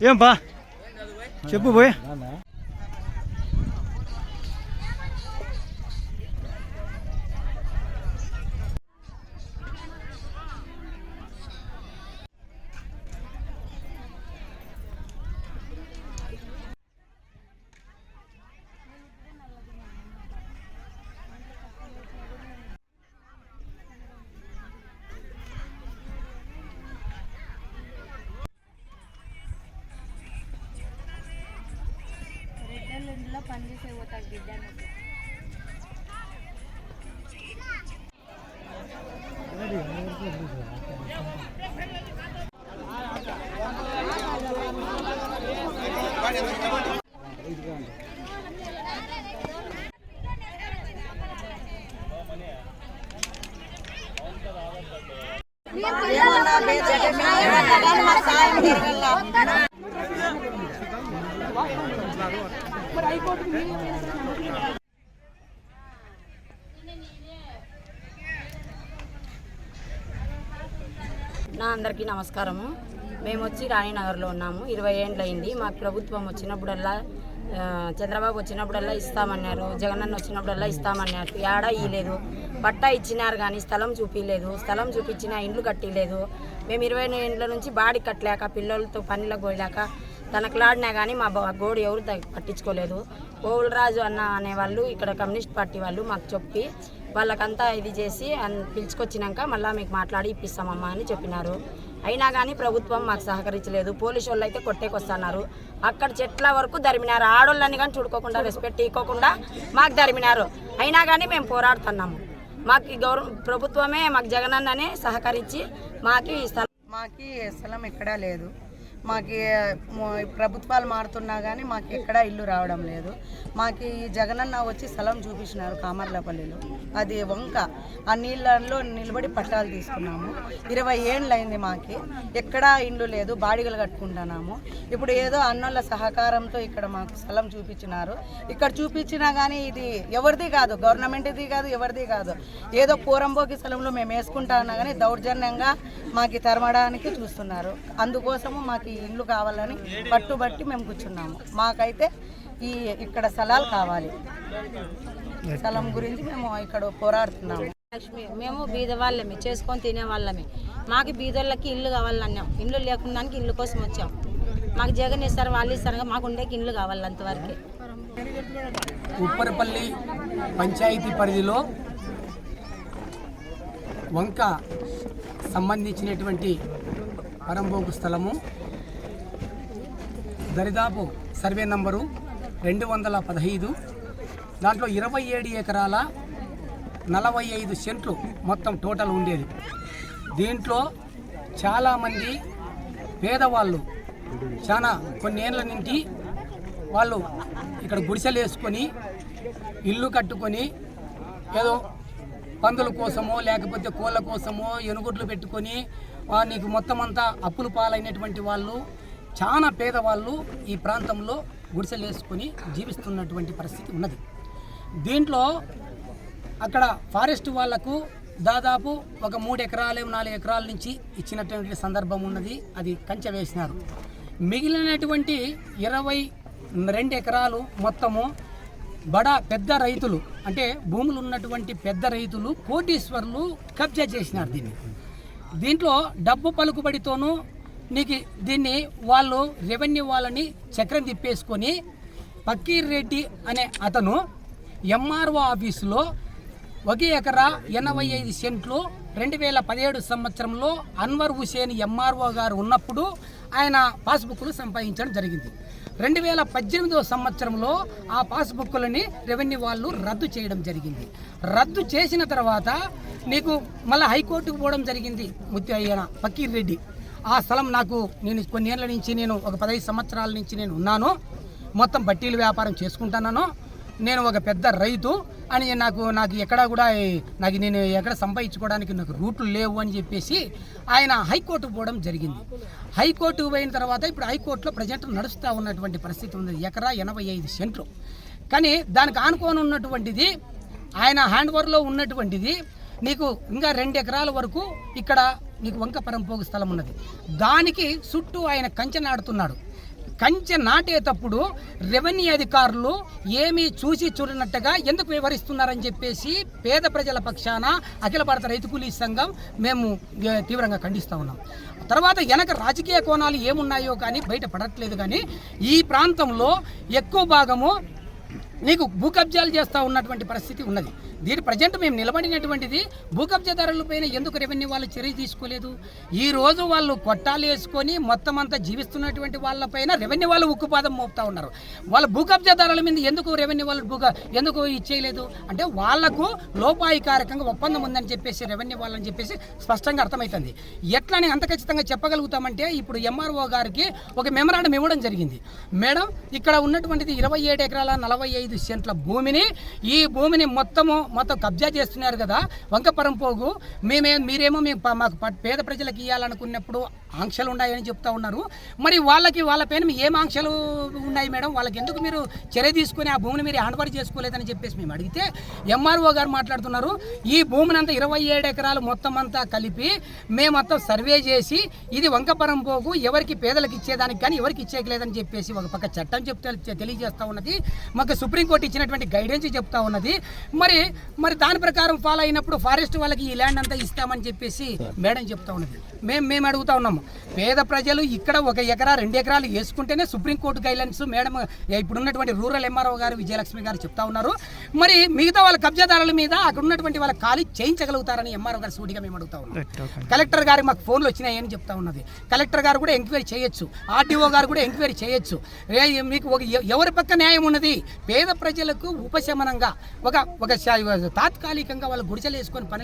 ఏం బా చెప్పు పోయి. పని చేసే పోతాడు బిడ్డ నా అందరికీ నమస్కారము. మేము వచ్చి రాణినగర్లో ఉన్నాము. ఇరవై ఏండ్లయింది మాకు ప్రభుత్వం వచ్చినప్పుడల్లా చంద్రబాబు వచ్చినప్పుడల్లా ఇస్తామన్నారు. జగనన్న వచ్చినప్పుడల్లా ఇస్తామన్నారు. ఏడా ఇయ్యలేదు. పట్టా ఇచ్చినారు కానీ స్థలం చూపించలేదు స్థలం చూపించిన ఇండ్లు కట్టలేదు. మేము ఇరవై ఏండ్ల నుంచి బాడీ కట్టలేక పిల్లలతో పనిలో పోయలేక తనకులాడినా కానీ మా గోడు ఎవరు పట్టించుకోలేదు. రాజు అన్న అనేవాళ్ళు ఇక్కడ కమ్యూనిస్ట్ పార్టీ వాళ్ళు మాకు చెప్పి వాళ్ళకంతా ఇది చేసి పిలుచుకొచ్చినాక మళ్ళీ మీకు మాట్లాడి ఇప్పిస్తామమ్మా అని చెప్పినారు. అయినా కానీ ప్రభుత్వం మాకు సహకరించలేదు. పోలీసు వాళ్ళు అయితే కొట్టేకొస్తున్నారు. అక్కడ చెట్ల వరకు ధరిమినారు ఆడోళ్ళని కానీ చూడుకోకుండా రెస్పెక్ట్ ఇవ్వకుండా మాకు ధరిమినారు అయినా కానీ మేము పోరాడుతున్నాము. మాకు ఈ గౌరవ ప్రభుత్వమే మాకు జగనన్ననే సహకరించి మాకు ఈ స్థలం మాకు స్థలం ఎక్కడా లేదు. మాకు ప్రభుత్వాలు మారుతున్నా కానీ మాకు ఎక్కడా ఇల్లు రావడం లేదు. మాకు ఈ జగనన్న వచ్చి స్థలం చూపించినారు కామర్లపల్లిలో. అది వంక. ఆ నీళ్ళల్లో నిలబడి పట్టాలు తీసుకున్నాము. ఇరవై ఏండ్లైంది అయింది మాకి. ఎక్కడా ఇల్లు లేదు బాడిగలు కట్టుకుంటున్నాము. ఇప్పుడు ఏదో అన్నోళ్ళ సహకారంతో ఇక్కడ మాకు స్థలం చూపించినారు ఇక్కడ చూపించినా కానీ ఇది ఎవరిది కాదు గవర్నమెంట్ది కాదు ఎవరిది కాదు. ఏదో పూరంబోకి స్థలంలో మేము వేసుకుంటా ఉన్నా కానీ దౌర్జన్యంగా మాకు తరమడానికి చూస్తున్నారు. అందుకోసము మాకు ఈ ఇల్లు కావాలని పట్టుబట్టి మేము కూర్చున్నాము. మాకైతే ఈ ఇక్కడ స్థలాలు కావాలి. స్థలం గురించి మేము ఇక్కడ పోరాడుతున్నాము. లక్ష్మి మేము బీద వాళ్ళమే చేసుకొని తినే వాళ్ళమే మాకు బీదోళ్ళకి ఇల్లు కావాలన్నాం ఇల్లు లేకుండా ఇల్లు కోసం వచ్చాం. మాకు జగన్ ఇస్తారు వాళ్ళు ఇస్తారు మాకు ఉండేకి ఇల్లు కావాలి అంతవరకే. ఉప్పరపల్లి పంచాయతీ పరిధిలో వంక సంబంధించినటువంటి పరంబోకు స్థలము. దరిదాపు సర్వే నంబరు రెండు వందల పదహైదు. దాంట్లో ఇరవై ఏడు ఎకరాల నలభై ఐదు సెంట్లు మొత్తం టోటల్ ఉండేది. దీంట్లో చాలామంది పేదవాళ్ళు చాలా కొన్ని ఏళ్ళ నుండి వాళ్ళు ఇక్కడ గుడిసెలు వేసుకొని ఇల్లు కట్టుకొని ఏదో పందుల కోసమో లేకపోతే కోళ్ళ కోసమో ఎనుగుడ్లు పెట్టుకొని నీకు మొత్తం అంతా అప్పులు పాలైనటువంటి వాళ్ళు చాలా పేదవాళ్ళు ఈ ప్రాంతంలో గుడిసెలు వేసుకొని జీవిస్తున్నటువంటి పరిస్థితి ఉన్నది. దీంట్లో అక్కడ ఫారెస్ట్ వాళ్ళకు దాదాపు ఒక మూడు ఎకరాలు నాలుగు ఎకరాల నుంచి ఇచ్చినటువంటి సందర్భం ఉన్నది. అది కంచె వేసినారు. మిగిలినటువంటి ఇరవై రెండు ఎకరాలు మొత్తము బడా పెద్ద రైతులు అంటే భూములు ఉన్నటువంటి పెద్ద రైతులు కోటీశ్వర్లు కబ్జా చేసినారు దీన్ని. దీంట్లో డబ్బు పలుకుబడితోనూ నీకు దీన్ని వాళ్ళు రెవెన్యూ వాళ్ళని చక్రం తిప్పేసుకొని పక్కీర్ రెడ్డి అనే అతను ఎంఆర్ఓ ఆఫీసులో ఒక ఎకరా ఎనభై ఐదు సెంట్లు రెండు వేల పదిహేడు సంవత్సరంలో అన్వర్ హుసేన్ ఎంఆర్ఓ గారు ఉన్నప్పుడు ఆయన పాస్బుక్లు సంపాదించడం జరిగింది. రెండు వేల పద్దెనిమిదవ సంవత్సరంలో ఆ పాస్బుక్లని రెవెన్యూ వాళ్ళు రద్దు చేయడం జరిగింది. రద్దు చేసిన తర్వాత నీకు మళ్ళీ హైకోర్టుకు పోవడం జరిగింది ముత్తి అయ్యన ఫకీర్ రెడ్డి. ఆ స్థలం నాకు నేను కొన్ని ఏళ్ళ నుంచి నేను ఒక పదహైదు సంవత్సరాల నుంచి నేను ఉన్నాను. మొత్తం బట్టీల వ్యాపారం చేసుకుంటున్నాను. నేను ఒక పెద్ద రైతు అని నాకు నాకు ఎక్కడ కూడా నాకు నేను ఎక్కడ సంపాదించుకోవడానికి నాకు రూట్లు లేవు అని చెప్పేసి ఆయన హైకోర్టుకు పోవడం జరిగింది. హైకోర్టుకు పోయిన తర్వాత ఇప్పుడు హైకోర్టులో ప్రజెంట్ నడుస్తూ ఉన్నటువంటి పరిస్థితి ఉంది. ఎకరా ఎనభై ఐదు సెంట్లు. కానీ దానికి ఆనుకొని ఉన్నటువంటిది ఆయన హ్యాండ్ ఓవర్లో ఉన్నటువంటిది నీకు ఇంకా రెండు ఎకరాల వరకు ఇక్కడ నీకు వంక పరంపోగు స్థలం ఉన్నది. దానికి చుట్టూ ఆయన కంచె నాడుతున్నాడు కంచె నాటేటప్పుడు రెవెన్యూ అధికారులు ఏమీ చూసి చూడనట్టుగా ఎందుకు వివరిస్తున్నారని చెప్పేసి పేద ప్రజల పక్షాన అఖిల భారత రైతు కూలీ సంఘం మేము తీవ్రంగా ఖండిస్తూ ఉన్నాం. తర్వాత వెనక రాజకీయ కోణాలు ఏమున్నాయో కానీ బయట పడట్లేదు కానీ ఈ ప్రాంతంలో ఎక్కువ భాగము నీకు భూ కబ్జాలు చేస్తూ ఉన్నటువంటి పరిస్థితి ఉన్నది. దీని ప్రజెంట్ మేము నిలబడినటువంటిది భూ కబ్జాదారులపైన ఎందుకు రెవెన్యూ వాళ్ళు చర్య తీసుకోలేదు? ఈ రోజు వాళ్ళు కొట్టాలు వేసుకొని మొత్తం అంతా జీవిస్తున్నటువంటి వాళ్ళపైన రెవెన్యూ వాళ్ళు ఉక్కుపాదం మోపుతా ఉన్నారు. వాళ్ళ భూ కబ్జాదారుల మీద ఎందుకు రెవెన్యూ వాళ్ళు భూ ఎందుకు ఇచ్చేయలేదు అంటే వాళ్ళకు లోపాయికారకంగా ఒప్పందం ఉందని చెప్పేసి రెవెన్యూ వాళ్ళని చెప్పేసి స్పష్టంగా అర్థమవుతుంది ఎట్లని అంత ఖచ్చితంగా చెప్పగలుగుతామంటే ఇప్పుడు ఎంఆర్ఓ గారికి ఒక మెమరాండం ఇవ్వడం జరిగింది. మేడం ఇక్కడ ఉన్నటువంటిది ఇరవై ఏడు ఎకరాల నలభై ఐదు సెంట్ల భూమిని ఈ భూమిని మొత్తము మొత్తం కబ్జా చేస్తున్నారు కదా వంకపరం పోగు మేమే మీరేమో మేము మాకు పేద ప్రజలకు ఇవ్వాలనుకున్నప్పుడు ఆంక్షలు ఉన్నాయని చెప్తా ఉన్నారు. మరి వాళ్ళకి వాళ్ళ పైన మీ ఏం ఆంక్షలు ఉన్నాయి మేడం? వాళ్ళకి ఎందుకు మీరు చర్య తీసుకుని ఆ భూమిని మీరు హ్యాండ్ చేసుకోలేదని చెప్పేసి మేము అడిగితే ఎంఆర్ఓ గారు మాట్లాడుతున్నారు. ఈ భూమిని అంతా ఇరవై ఏడు ఎకరాలు మొత్తం అంతా కలిపి మేము మొత్తం సర్వే చేసి ఇది వంకపరం పోగు ఎవరికి పేదలకు ఇచ్చేదానికి కానీ ఎవరికి ఇచ్చేయలేదని చెప్పేసి ఒక పక్క చట్టం చెప్తే తెలియజేస్తూ ఉన్నది. మాకు సుప్రీంకోర్టు ఇచ్చినటువంటి గైడెన్స్ చెప్తా ఉన్నది. మరి మరి దాని ప్రకారం ఫాలో అయినప్పుడు ఫారెస్ట్ వాళ్ళకి ఈ ల్యాండ్ అంతా ఇస్తామని చెప్పేసి మేడం చెప్తా ఉన్నది. మేము మేము అడుగుతా ఉన్నాము. పేద ప్రజలు ఇక్కడ ఒక ఎకరా రెండు ఎకరాలు వేసుకుంటేనే సుప్రీంకోర్టు గైడ్లైన్స్ మేడం ఇప్పుడు ఉన్నటువంటి రూరల్ ఎంఆర్ఓ గారు విజయలక్ష్మి గారు చెప్తా ఉన్నారు. మరి మిగతా వాళ్ళ కబ్జాదారుల మీద అక్కడ ఉన్నటువంటి వాళ్ళ ఖాళీ చేయించగలుగుతారని ఎంఆర్ఓ గారు సూటిగా మేము అడుగుతా ఉన్నాం. కలెక్టర్ గారికి మాకు ఫోన్లు వచ్చినాయని చెప్తా ఉన్నది. కలెక్టర్ గారు కూడా ఎంక్వైరీ చేయొచ్చు. ఆర్డీఓ గారు కూడా ఎంక్వైరీ చేయొచ్చు. ఏ- మీకు ఒక ఎవరి పక్క న్యాయం ఉన్నది? పేద ప్రజలకు ఉపశమనంగా. ఒక ఒక తాత్కాలికంగా వాళ్ళు గుడిసెలు వేసుకొని పని